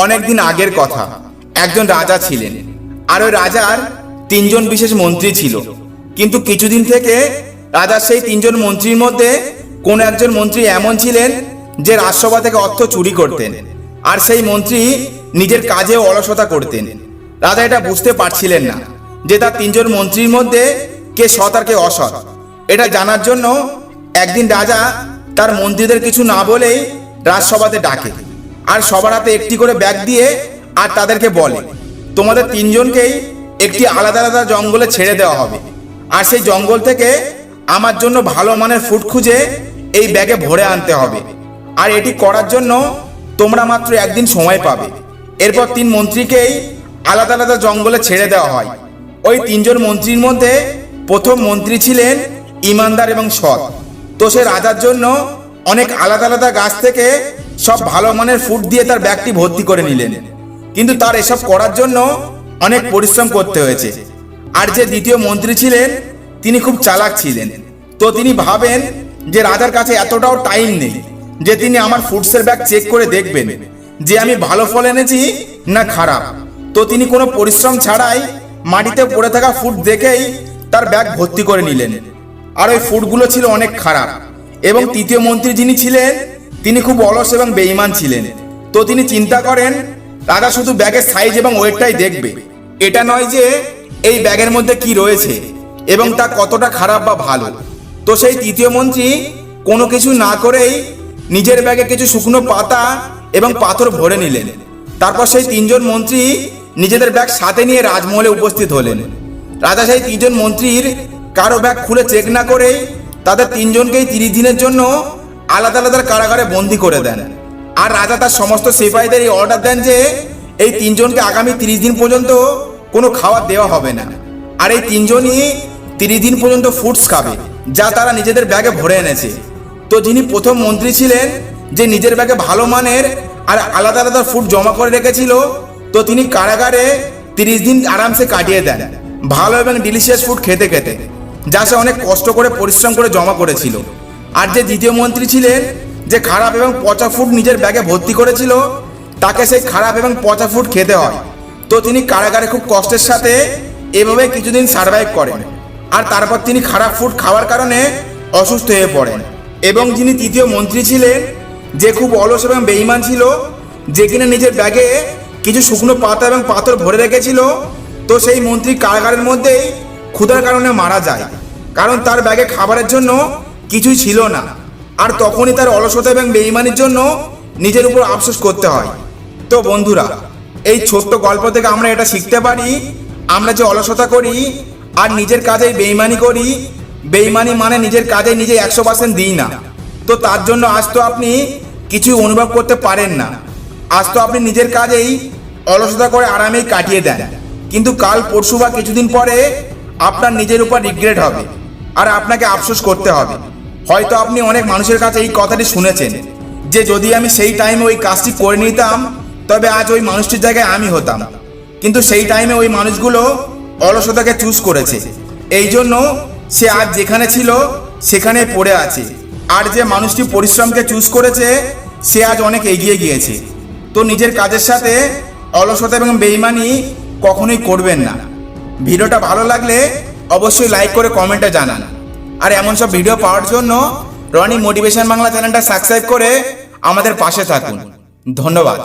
অনেকদিন আগের কথা। একজন রাজা ছিলেন। আর ওই রাজার তিনজন বিশেষ মন্ত্রী ছিল। কিন্তু কিছুদিন থেকে রাজার সেই তিনজন মন্ত্রীর মধ্যে কোন একজন মন্ত্রী এমন ছিলেন যে রাজসভা থেকে অর্থ চুরি করতেন। আর সেই মন্ত্রী নিজের কাজে অলসতা করতেন। রাজা এটা বুঝতে পারছিলেন না যে তার তিনজন মন্ত্রীর মধ্যে কে সৎ আর কে অসৎ। এটা জানার জন্য একদিন রাজা তার মন্ত্রীদের কিছু না বলেই রাজসভাতে ডাকে। আর সবার হাতে একটি করে ব্যাগ দিয়ে আর তাদেরকে বলে, তোমাদের তিনজনকেই একটি আলাদা আলাদা জঙ্গলে ছেড়ে দেওয়া হবে। আর সেই জঙ্গল থেকে আমার জন্য ভালো মানের ফুড খুঁজে এই ব্যাগে ভরে আনতে হবে। আর এটি করার জন্য তোমরা মাত্র একদিন সময় পাবে। এরপর তিন মন্ত্রীকেই আলাদা আলাদা জঙ্গলে ছেড়ে দেওয়া হয়। ওই তিনজন মন্ত্রীর মধ্যে প্রথম মন্ত্রী ছিলেন ইমানদার এবং সৎ। তো সে রাজার জন্য অনেক আলাদা আলাদা গাছ থেকে সব ভালো মানের ফুড দিয়ে তার ব্যাগটি ভর্তি করে নিলেন। কিন্তু তার এসব করার জন্য অনেক পরিশ্রম করতে হয়েছে। আর যে দ্বিতীয় মন্ত্রী ছিলেন, তিনি খুব চালাক ছিলেন। তো তিনি ভাবেন যে রাজার কাছে এতটাও টাইম নেই, যে তিনি আমার ফুডসের ব্যাগ চেক করে দেখবেন, যে আমি ভালো ফল এনেছি না খারাপ। তো তিনি কোনো পরিশ্রম ছাড়াই মাটিতে পড়ে থাকা ফুড দেখেই তার ব্যাগ ভর্তি করে নিলেন। আর ওই ফুডগুলো ছিল অনেক খারাপ। এবং তৃতীয় মন্ত্রী যিনি ছিলেন তিনি খুব অলস এবং বেঈমান ছিলেন। তো তিনি চিন্তা করেন, রাজা শুধু ব্যাগের সাইজ এবং ওয়েটটাই দেখবে। এটা নয় যে এই ব্যাগের মধ্যে কি রয়েছে এবং তা কতটা খারাপ বা ভালো। তো সেই তৃতীয় মন্ত্রী কোনো কিছু না করেই নিজের ব্যাগে কিছু শুকনো পাতা এবং পাথর ভরে নিলেন। তারপর সেই তিনজন মন্ত্রী নিজেদের ব্যাগ সাথে নিয়ে রাজমহলে উপস্থিত হলেন। রাজা সেই তিনজন মন্ত্রীর কারও ব্যাগ খুলে চেক না করেই তাদের তিনজনকেই তিরিশ দিনের জন্য আলাদা আলাদা কারাগারে বন্দি করে দেন। আর রাজা তার সমস্ত সিপাহীদের এই অর্ডার দেন যে, এই তিনজনকে আগামী তিরিশ দিন পর্যন্ত কোনো খাবার দেওয়া হবে না। আর এই তিনজনই তিরিশ দিন পর্যন্ত ফুডস খাবে, যা তারা নিজেদের ব্যাগে ভরে এনেছে। তো যিনি প্রথম মন্ত্রী ছিলেন, যে নিজের ব্যাগে ভালো মানের আর আলাদা আলাদা ফুড জমা করে রেখেছিল, তো তিনি কারাগারে তিরিশ দিন আরামসে কাটিয়ে দেন। ভালো এবং ডিলিশিয়াস ফুড খেতে খেতে, যা সে অনেক কষ্ট করে, পরিশ্রম করে জমা করেছিল। আর যে দ্বিতীয় মন্ত্রী ছিলেন, যে খারাপ এবং পচা ফুড নিজের ব্যাগে ভর্তি করেছিল, তাকে সেই খারাপ এবং পচা ফুড খেতে হয়। তো তিনি কারাগারে খুব কষ্টের সাথে এভাবে কিছুদিন সার্ভাইভ করেন। আর তারপর তিনি খারাপ ফুড খাওয়ার কারণে অসুস্থ হয়ে পড়েন। এবং যিনি তৃতীয় মন্ত্রী ছিলেন, যে খুব অলস এবং বেঈমান ছিল, যে কিনা নিজের ব্যাগে কিছু শুকনো পাতা এবং পাথর ভরে রেখেছিল, তো সেই মন্ত্রী কারাগারের মধ্যেই ক্ষুধার কারণে মারা যায়। কারণ তার ব্যাগে খাবারের জন্য কিছুই ছিল না। আর তখনই তার অলসতা এবং বেঈমানির জন্য নিজের উপর আফসোস করতে হয়। তো বন্ধুরা, এই ছোট্ট গল্প থেকে আমরা এটা শিখতে পারি, আমরা যে অলসতা করি আর নিজের কাজে বেইমানি করি বেইমানি মানে নিজের কাজে নিজে একশো পার্সেন্ট দিই না। তো তার জন্য আজ তো আপনি কিছুই অনুভব করতে পারেন না। আজ তো আপনি নিজের কাজেই অলসতা করে আরামেই কাটিয়ে দেন। কিন্তু কাল পরশু বা কিছুদিন পরে আপনার নিজের উপর রিগ্রেট হবে। আর আপনাকে আফসোস করতে হবে। হয়তো আপনি অনেক মানুষের কাছে এই কথাটি শুনেছেন, যে যদি আমি সেই টাইমে ওই কাজটি করে নিতাম, তবে আজ ওই মানুষটির জায়গায় আমি হতাম। কিন্তু সেই টাইমে ওই মানুষগুলো অলসতাকে চুজ করেছে। এই জন্য সে আজ যেখানে ছিল সেখানে পড়ে আছে। আর যে মানুষটি পরিশ্রমকে চুজ করেছে, সে আজ অনেক এগিয়ে গিয়েছে। তো নিজের কাজের সাথে অলসতা এবং বেইমানি কখনোই করবেন না। ভিডিওটা ভালো লাগলে অবশ্যই লাইক করে কমেন্টে জানান। আর এমন সব ভিডিও পাওয়ার জন্য রনি মোটিভেশন বাংলা চ্যানেলটা সাবস্ক্রাইব করে আমাদের পাশে থাকুন। ধন্যবাদ।